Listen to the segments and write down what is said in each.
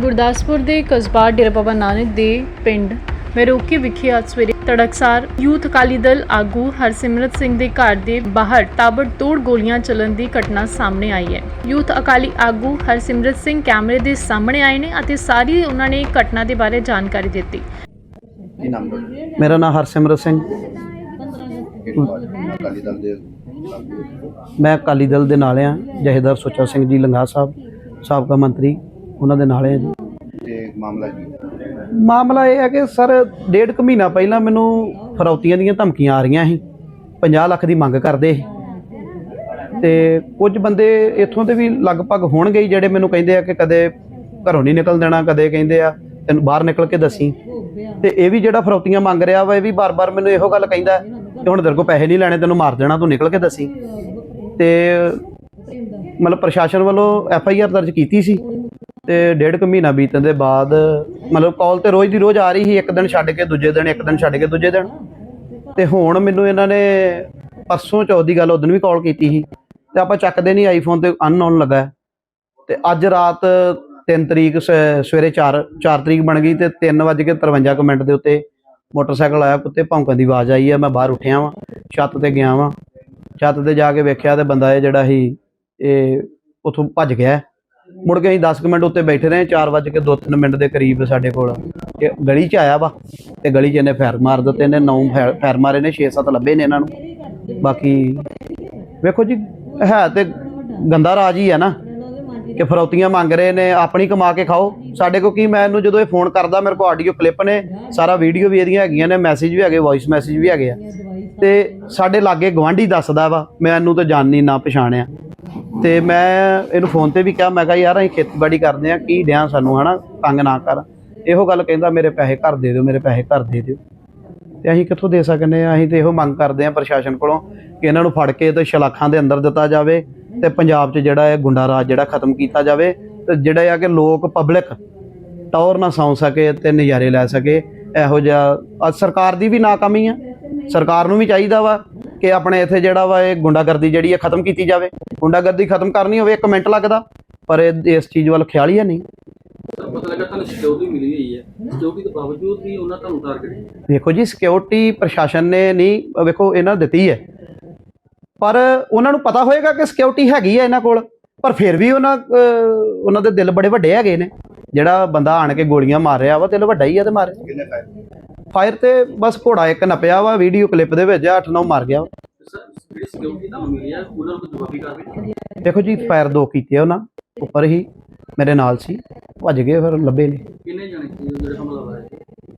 ਗੁਰਦਾਸਪੁਰ ਦੇ ਕਸਬਾ ਡੇਰਾ ਬਾਬਾ ਨਾਨਕ ਦੇ ਪਿੰਡ ਮੈਰੋਕੀ ਵਿਖੇ ਅੱਜ ਸਵੇਰੇ ਤੜਕਸਾਰ ਯੂਥ ਅਕਾਲੀ ਦਲ ਆਗੂ ਹਰਸਿਮਰਤ ਸਿੰਘ ਦੇ ਘਰ ਦੇ ਬਾਹਰ ਤਾਬੜਤੋੜ ਗੋਲੀਆਂ ਚੱਲਣ ਦੀ ਘਟਨਾ ਸਾਹਮਣੇ ਆਈ ਹੈ। ਯੂਥ ਅਕਾਲੀ ਆਗੂ ਹਰਸਿਮਰਤ ਸਿੰਘ ਕੈਮਰੇ ਦੇ ਸਾਹਮਣੇ ਆਏ ਨੇ ਅਤੇ ਸਾਰੀ ਉਹਨਾਂ ਨੇ ਘਟਨਾ ਦੇ ਬਾਰੇ ਜਾਣਕਾਰੀ ਦਿੱਤੀ। ਮੇਰਾ ਨਾਮ ਹਰਸਿਮਰਤ ਸਿੰਘ। ਕਿਹੜੀ ਪਾਰਟੀ ਅਕਾਲੀ ਦਲ ਦੇ ਮੈਂ ਅਕਾਲੀ ਦਲ ਦੇ ਨਾਲ ਆ ਜਹੇਦਾਰ ਸੁੱਚਾ ਸਿੰਘ ਜੀ ਲੰਗਾ ਸਾਹਿਬ ਸਾਬਕਾ ਮੰਤਰੀ। ਉਹਨਾਂ ਦੇ ਨਾਲ ਜੀ ਤੇ ਮਾਮਲਾ ਕੀ ਮਾਮਲਾ ਇਹ ਹੈ ਕਿ ਸਰ ਡੇਢ ਕੁ ਮਹੀਨਾ ਪਹਿਲਾਂ ਮੈਨੂੰ ਫਰੌਤੀਆਂ ਦੀਆਂ ਧਮਕੀਆਂ ਆ ਰਹੀਆਂ ਸੀ। 50 ਲੱਖ ਦੀ ਮੰਗ ਕਰਦੇ ਸੀ। ਤੇ ਕੁਝ ਬੰਦੇ ਇੱਥੋਂ ਦੇ ਵੀ ਲਗਭਗ ਹੋਣਗੇ ਹੀ ਜਿਹੜੇ ਮੈਨੂੰ ਕਹਿੰਦੇ ਆ ਕਿ ਕਦੇ ਘਰੋਂ ਨਹੀਂ ਨਿਕਲ ਦੇਣਾ ਕਦੇ ਕਹਿੰਦੇ ਆ ਤੈਨੂੰ ਬਾਹਰ ਨਿਕਲ ਕੇ ਦੱਸੀ। ਤੇ ਇਹ ਵੀ ਜਿਹੜਾ ਫਰੌਤੀਆਂ ਮੰਗ ਰਿਹਾ ਵਾ ਇਹ ਵੀ ਬਾਰ-ਬਾਰ ਮੈਨੂੰ ਇਹੋ ਗੱਲ ਕਹਿੰਦਾ ਕਿ ਹੁਣ ਤੇਰੇ ਕੋਲ ਪੈਸੇ ਨਹੀਂ ਲੈਣੇ ਤੈਨੂੰ ਮਾਰ ਦੇਣਾ ਤੂੰ ਨਿਕਲ ਕੇ ਦੱਸੀ। ਤੇ ਮਤਲਬ ਪ੍ਰਸ਼ਾਸਨ ਵੱਲੋਂ ਐਫ ਆਈ ਆਰ ਦਰਜ ਕੀਤੀ ਸੀ। ਤੇ ਡੇਢ ਕੁ ਮਹੀਨਾ ਬੀਤਣ ਦੇ ਬਾਅਦ, ਮਤਲਬ ਕਾਲ ਤੇ ਰੋਜ਼ ਦੀ ਰੋਜ਼ ਆ ਰਹੀ ਸੀ, ਇੱਕ ਦਿਨ ਛੱਡ ਕੇ ਦੂਜੇ ਦਿਨ, ਇੱਕ ਦਿਨ ਛੱਡ ਕੇ ਦੂਜੇ ਦਿਨ। ਤੇ ਹੁਣ ਮੈਨੂੰ ਇਹਨਾਂ ਨੇ ਪਰਸੋਂ ਚੌਥ ਦੀ ਗੱਲ, ਉਦੋਂ ਵੀ ਕਾਲ ਕੀਤੀ ਸੀ। ਤੇ ਆਪਾਂ ਚੱਕਦੇ ਨਹੀਂ ਆਈਫੋਨ ਤੇ ਅਨਨੋਨ ਲੱਗਾ। ਹੈ। ਤੇ ਅੱਜ ਰਾਤ 3 ਤਰੀਕ, ਸ- ਸਵੇਰੇ 4 4 ਤਰੀਕ ਬਣ ਗਈ ਤੇ 3:53 ਕੁ ਮਿੰਟ ਦੇ ਉੱਤੇ ਮੋਟਰਸਾਈਕਲ ਆਇਆ, ਕੁੱਤੇ ਭੌਂਕਣ ਦੀ ਆਵਾਜ਼ ਆਈ ਹੈ ਮੈਂ ਬਾਹਰ ਉੱਠਿਆ ਵਾਂ, ਛੱਤ ਤੇ ਗਿਆ ਵਾਂ। ਛੱਤ ਤੇ ਜਾ ਕੇ ਵੇਖਿਆ ਤੇ ਬੰਦਾ ਇਹ ਜਿਹੜਾ ਸੀ, ਇਹ ਉਥੋਂ ਭੱਜ ਗਿਆ। ਮੁੜ ਕੇ ਅਸੀਂ 10 ਕੁ ਮਿੰਟ ਉੱਤੇ ਬੈਠੇ ਰਹੇ 4:02 ਮਿੰਟ ਦੇ ਕਰੀਬ ਸਾਡੇ ਕੋਲ ਇਹ ਗਲੀ 'ਚ ਆਇਆ ਵਾ, ਤੇ ਗਲੀ 'ਚ ਇਹਨੇ ਫੈਰ ਮਾਰ ਦਿੱਤੇ, ਇਹਨੇ ਨੌ ਫੈਰ ਮਾਰੇ ਨੇ 6-7 ਲੱਭੇ ਨੇ ਇਹਨਾਂ ਨੂੰ। ਬਾਕੀ ਵੇਖੋ ਜੀ, ਹੈ ਤੇ ਗੰਦਾ ਰਾਜ ਹੀ ਹੈ ਨਾ, ਕਿ ਫਰੌਤੀਆਂ ਮੰਗ ਰਹੇ ਨੇ, ਆਪਣੀ ਕਮਾ ਕੇ ਖਾਓ। ਸਾਡੇ ਕੋ ਕੀ, ਮੈਂ ਇਹਨੂੰ ਜਦੋਂ ਇਹ ਫੋਨ ਕਰਦਾ, ਮੇਰੇ ਕੋਲ ਆਡੀਓ ਕਲਿੱਪ ਨੇ, ਸਾਰਾ ਵੀਡੀਓ ਵੀ ਇਹਦੀਆਂ ਹੈਗੀਆਂ ਨੇ, ਮੈਸੇਜ ਵੀ ਹੈਗੇ ਵੌਇਸ ਮੈਸੇਜ ਵੀ ਹੈਗੇ ਆ। ਤੇ ਸਾਡੇ ਲਾਗੇ ਗਵਾਂਢੀ ਦੱਸਦਾ ਵਾ, ਮੈਂ ਇਹਨੂੰ ਤਾਂ ਜਾਣਨੀ ਨਾ ਪਛਾਣਿਆ। ਤੇ ਮੈਂ ਇਹਨੂੰ ਫੋਨ ਤੇ ਵੀ ਕਿਹਾ, ਮੈਂ ਕਿਹਾ, ਯਾਰ, ਅਸੀਂ ਖੇਤੀਬਾੜੀ ਕਰਦੇ ਆ ਕੀ ਡਿਆਂ ਸਾਨੂੰ, ਹਨਾ? ਤੰਗ ਨਾ ਕਰ। ਇਹੋ ਗੱਲ ਕਹਿੰਦਾ, ਮੇਰੇ ਪੈਸੇ ਘਰ ਦੇ ਦਿਓ, ਮੇਰੇ ਪੈਸੇ ਘਰ ਦੇ ਦਿਓ। ਤੇ ਅਸੀਂ ਕਿੱਥੋਂ ਦੇ ਸਕਨੇ ਆ? ਅਸੀਂ ਤੇ ਇਹੋ ਮੰਗ ਕਰਦੇ ਆ ਪ੍ਰਸ਼ਾਸਨ ਕੋਲੋਂ ਕਿ ਇਹਨਾਂ ਨੂੰ ਫੜ ਕੇ ਤੇ ਸ਼ਲਾਖਾਂ ਦੇ ਅੰਦਰ ਦਿੱਤਾ ਜਾਵੇ ਤੇ ਪੰਜਾਬ 'ਚ ਜਿਹੜਾ ਇਹ ਗੁੰਡਾ ਰਾਜ ਜਿਹੜਾ ਖਤਮ ਕੀਤਾ ਜਾਵੇ ਤੇ ਜਿਹੜਾ ਆ ਕਿ ਲੋਕ ਪਬਲਿਕ ਟੌਰ ਨਾ ਸੌਂ ਸਕੇ ਤੇ ਨਜ਼ਾਰੇ ਲੈ ਸਕੇ। ਇਹੋ ਜਿਹਾ ਸਰਕਾਰ ਦੀ ਵੀ ਨਾਕਾਮੀ ਆ। ਸਰਕਾਰ ਨੂੰ ਵੀ ਚਾਹੀਦਾ ਵਾ ਕਿ ਆਪਣੇ ਇੱਥੇ ਜਿਹੜਾ ਵਾ ਇਹ ਗੁੰਡਾਗਰਦੀ ਜਿਹੜੀ ਹੈ ਖਤਮ ਕੀਤੀ ਜਾਵੇ। ਗੁੰਡਾਗਰਦੀ ਖਤਮ ਕਰਨੀ ਹੋਵੇ 1 ਮਿੰਟ ਲੱਗਦਾ ਪਰ ਇਸ ਚੀਜ਼ ਵੱਲ ਖਿਆਲ ਹੀ ਨਹੀਂ। ਵੇਖੋ ਜੀ ਸਿਕਿਉਰਿਟੀ ਪ੍ਰਸ਼ਾਸਨ ਨੇ ਨਹੀਂ ਵੇਖੋ ਇਹਨਾਂ ਦਿੱਤੀ ਹੈ। ਪਰ ਉਹਨਾਂ ਨੂੰ ਪਤਾ ਹੋਏਗਾ ਕਿ ਸਿਕਿਉਰਿਟੀ ਹੈਗੀ ਹੈ ਇਹਨਾਂ ਕੋਲ ਪਰ ਫਿਰ ਵੀ ਉਹਨਾਂ ਉਹਨਾਂ ਦੇ ਦਿਲ ਬੜੇ ਵੱਡੇ ਹੈਗੇ ਨੇ। ਜਿਹੜਾ ਬੰਦਾ ਆਣ ਕੇ ਗੋਲੀਆਂ ਮਾਰ ਰਿਹਾ ਵਾ ਦਿਲ ਵੱਡਾ ਹੀ ਆ ਤੇ ਮਾਰੇ ਕਿੰਨੇ ਫਾਇਰ ਤੇ ਬਸ ਘੋੜਾ ਇੱਕ ਨੱਪਿਆ ਵਾ ਵੀਡੀਓ ਕਲਿੱਪ ਦੇ ਵਿੱਚ 8-9 ਮਾਰ ਗਿਆ ਨੂੰ ਦੇਖੋ ਜੀ ਫਾਇਰ ਦੋ ਕੀਤੇ ਉਹਨਾਂ ਉੱਪਰ ਹੀ ਮੇਰੇ ਨਾਲ ਸੀ ਭੱਜ ਗਏ ਫਿਰ ਲੱਭੇ ਨਹੀਂ ਕਿੰਨੇ ਜਾਣੇ ਸੀ ਜਿਹੜੇ ਹਮਲਾ ਹੋਇਆ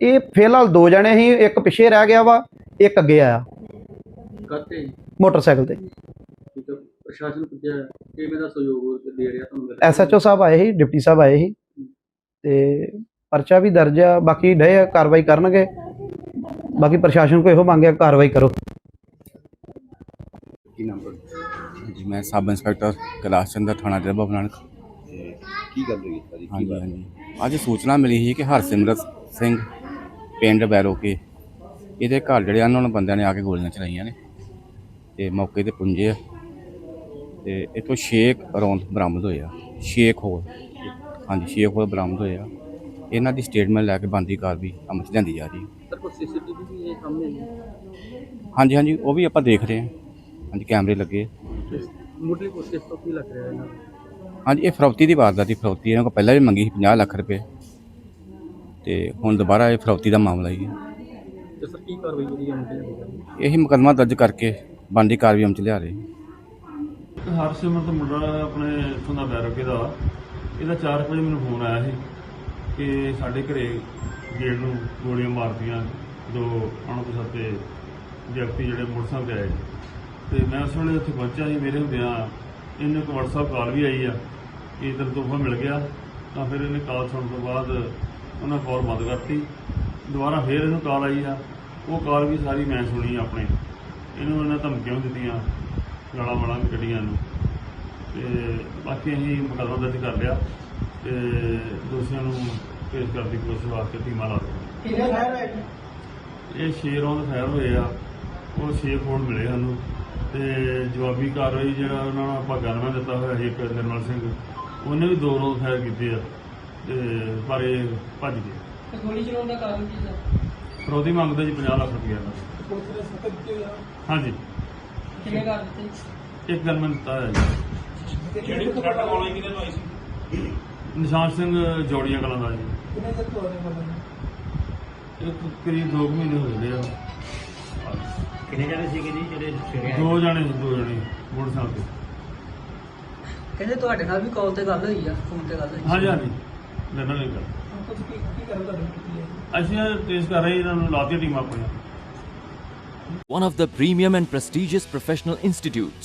ਇਹ ਫਿਲਹਾਲ ਦੋ ਜਣੇ ਸੀ ਇੱਕ ਪਿੱਛੇ ਰਹਿ ਗਿਆ ਵਾ ਇੱਕ ਅੱਗੇ ਆਇਆ। ਕਰਤੇ ਮੋਟਰਸਾਈਕਲ ਤੇ। ਪ੍ਰਸ਼ਾਸਨ ਪੁੱਜਿਆ ਕਿਵੇਂ ਦਾ ਸਹਿਯੋਗ ਦੇ ਰਿਹਾ ਤੁਹਾਨੂੰ ਐਸਐਚਓ ਸਾਹਿਬ ਆਏ ਸੀ ਡਿਪਟੀ ਸਾਹਿਬ ਆਏ ਸੀ ਤੇ ਪਰਚਾ ਵੀ ਦਰਜ ਆ ਬਾਕੀ ਡੇ ਕਾਰਵਾਈ ਕਰਨਗੇ। ਬਾਕੀ ਪ੍ਰਸ਼ਾਸਨ ਕੋ ਇਹੋ ਮੰਗਿਆ ਕਾਰਵਾਈ ਕਰੋ। ਕੀ ਤੁਹਾਡਾ? ਜੀ ਮੈਂ ਸਬ ਇੰਸਪੈਕਟਰ ਕੈਲਾਸ਼ ਚੰਦਰ ਥਾਣਾ ਬਨਾਨਕ ਤੇ ਕੀ ਗੱਲ ਹੋਈ ਸਾਰੀ ਕੀ ਹਾਂਜੀ ਬਾਤ ਹਾਂਜੀ। ਅੱਜ ਸੂਚਨਾ ਮਿਲੀ ਸੀ ਕਿ ਹਰਸਿਮਰਤ ਸਿੰਘ ਪਿੰਡ ਬੈਰੋਕੇ ਇਹਦੇ ਘਰ ਜਿਹੜੇ ਉਹਨਾਂ ਬੰਦਿਆਂ ਨੇ ਆ ਕੇ ਗੋਲੀਆਂ ਚਲਾਈਆਂ ਨੇ ਤੇ ਮੌਕੇ ਤੇ ਪੁੰਜੇ ਆ। ਤੇ ਇਥੋਂ ਛੇਕ ਰੌਂਦ ਬਰਾਮਦ ਹੋਏ ਆ। ਛੇਕ ਹੋਲ ਹਾਂਜੀ ਛੇਕ ਹੋਲ ਬਰਾਮਦ ਹੋਏ ਆ। ਇਹਨਾਂ ਦੀ ਸਟੇਟਮੈਂਟ ਲੈ ਕੇ ਬੰਦੀ ਕਾਰਵਾਈ ਅਮਲ 'ਚ ਲਿਆਂਦੀ ਜਾ ਰਹੀ ਹੈ। ਸਰ ਕੋਈ ਸੀਸੀਟੀਵੀ ਵੀ ਇਹ ਸਾਹਮਣੇ ਆਈ ਹੈ? ਹਾਂਜੀ ਹਾਂਜੀ ਉਹ ਵੀ ਆਪਾਂ ਦੇਖ ਰਹੇ ਹਾਂ। ਹਾਂਜੀ ਕੈਮਰੇ ਲੱਗੇ ਮੁੱਢਲੀ ਕੋਸ਼ਿਸ਼ ਤੋਂ ਕੀ ਲੱਗ ਰਿਹਾ ਇਹਨਾਂ ਨੂੰ? ਹਾਂਜੀ ਇਹ ਫਰੌਤੀ ਦੀ ਵਾਰਦਾਤ ਦੀ ਫਰੌਤੀ ਇਹਨਾਂ ਕੋਲ ਪਹਿਲਾਂ ਵੀ ਮੰਗੀ ਸੀ 50 ਲੱਖ ਰੁਪਏ। ਤੇ ਹੁਣ ਦੁਬਾਰਾ ਇਹ ਫਰੌਤੀ ਦਾ ਮਾਮਲਾ ਹੀ ਹੈ। ਤੇ ਸਰ ਕੀ ਕਾਰਵਾਈ ਜਿਹੜੀ ਹੈ ਮੁੱਢਲੀ ਦੀ ਕਰਨੀ ਇਹੀ ਮੁਕੱਦਮਾ ਦਰਜ ਕਰਕੇ ਬੰਦੀ ਕਾਰਵਾਈ ਅਮਲ ਚ ਲਿਆ ਰਹੇ। ਹਰਸਿਮਰਤ ਮੁੰਡਾ ਆਪਣੇ ਇੱਥੋਂ ਦਾ ਬੈਰੋਕੇ ਦਾ। ਇਹਦਾ 4 ਵਜੇ ਮੈਨੂੰ ਫੋਨ ਆਇਆ ਸੀ। ਕਿ ਸਾਡੇ ਘਰੇ ਗੇਟ ਨੂੰ ਗੋਲੀਆਂ ਮਾਰਦੀਆਂ ਦੋ ਅਣਪਛਾਤੇ ਵਿਅਕਤੀ ਜਿਹੜੇ ਮੋਟਰਸਾਈਕਲ ਤੇ ਆਏ ਤੇ ਮੈਂ ਉਸ ਵੇਲੇ ਉੱਥੇ ਪਹੁੰਚਿਆ ਸੀ, ਮੇਰੇ ਹੁੰਦਿਆਂ ਇਹਨੂੰ ਇੱਕ WhatsApp ਕਾਲ ਵੀ ਆਈ ਆ, ਕਿ ਇਧਰ ਤੋਹਫਾ ਮਿਲ ਗਿਆ। ਤਾਂ ਫਿਰ ਇਹਨੇ ਕਾਲ ਸੁਣਨ ਤੋਂ ਬਾਅਦ ਉਹਨਾਂ ਕਾਲ ਬੰਦ ਕਰਤੀ। ਦੁਬਾਰਾ ਫਿਰ ਇਹਨੂੰ ਕਾਲ ਆਈ ਆ। ਉਹ ਕਾਲ ਵੀ ਸਾਰੀ ਮੈਂ ਸੁਣੀ ਆਪਣੇ। ਇਹਨੂੰ ਇਹਨਾਂ ਧਮਕੀਆਂ ਵੀ ਦਿੱਤੀਆਂ, ਗਾਲਾਂ ਵਾਲਾਂ ਵੀ ਕੱਢੀਆਂ ਨੂੰ ਤੇ ਬਾਕੀ ਅਸੀਂ ਮੁਕੱਦਮਾ ਦਰਜ ਕਰ ਲਿਆ। ਤੇ ਦੋਸ਼ੀਆਂ ਨੂੰ ਪੇਸ਼ ਕਰਨ ਦੀ ਕੋਸ਼ਿਸ਼ ਵਾਸਤੇ ਟੀਮਾਂ ਲਾ ਦਿੱਤੀਆਂ। ਇਹ ਛੇ ਰੌਂਦ ਫਾਇਰ ਹੋਏ ਆ। ਉਹ ਛੇ ਫੋਨ ਮਿਲੇ ਸਾਨੂੰ। ਤੇ ਜਵਾਬੀ ਕਾਰਵਾਈ ਜਿਹੜਾ ਉਹਨਾਂ ਨੂੰ ਆਪਾਂ ਗਨਮੈਨ ਦਿੱਤਾ ਹੋਇਆ ਸੀ ਇੱਕ ਨਿਰਮਲ ਸਿੰਘ ਉਹਨੇ ਵੀ ਦੋ ਰੌਂਦ ਫਾਇਰ ਕੀਤੇ ਆ। ਤੇ ਪਰ ਇਹ ਭੱਜ ਗਏ। ਤੇ ਗੋਲੀ ਚਲਾਉਣ ਦਾ ਕਾਰਨ ਕੀ ਸੀ ਫਰੋਦੀ ਮੰਗਦੇ ਜੀ 50 ਲੱਖ ਰੁਪਏ ਦਾ। ਹੋਇਆ ਹਾਂਜੀ। ਕਿੰਨੇ ਕਰ ਦਿੱਤੇ? ਇੱਕ ਗੱਲ ਮੈਂ ਦਿੱਤਾ ਹੈ ਜੀ। ਕਿਹੜੀ ਥ੍ਰੈਟ ਕਾਲ ਕਿਹਨੇ ਲਾਈ ਸੀ? ਨਿਸ਼ਾਨ ਸਿੰਘ ਜੋੜੀਆਂ ਕਲਾਂ ਦਾ ਜੀ। ਕਿੰਨੇ ਤੱਕ ਤੁਹਾਡੇ ਕੋਲ ਇੱਕ ਕਰੀਬ 2 ਮਹੀਨੇ ਹੋ ਗਏ ਆ। ਕਿੰਨੇ ਜਣੇ ਸੀਗੇ ਜੀ ਜਿਹੜੇ ਸਵੇਰੇ ਦੋ ਜਣੇ ਦੋ ਜਣੇ ਮੋਟਰਸਾਈਕਲ ਤੇ। ਕਹਿੰਦੇ ਤੁਹਾਡੇ ਨਾਲ ਵੀ ਕਾਲ ਤੇ ਗੱਲ ਹੋਈ ਆ ਫੋਨ ਤੇ ਗੱਲ ਹੋਈ। ਹਾਂਜੀ ਹਾਂਜੀ। ਮੇਰੇ ਨਾਲ ਇਹ ਗੱਲ। ਤੁਸੀਂ ਕੀ ਕੀ ਕਰਨ ਤੁਹਾਡੀ ਕੀਤੀ ਹੈ? ਅਸੀਂ ਟੈਸਟ ਕਰ ਰਹੇ ਇਹਨਾਂ ਨੂੰ ਲਾਤੀ ਟੀਮ ਆਪਣੀਆਂ। One of the premium and prestigious professional institutes,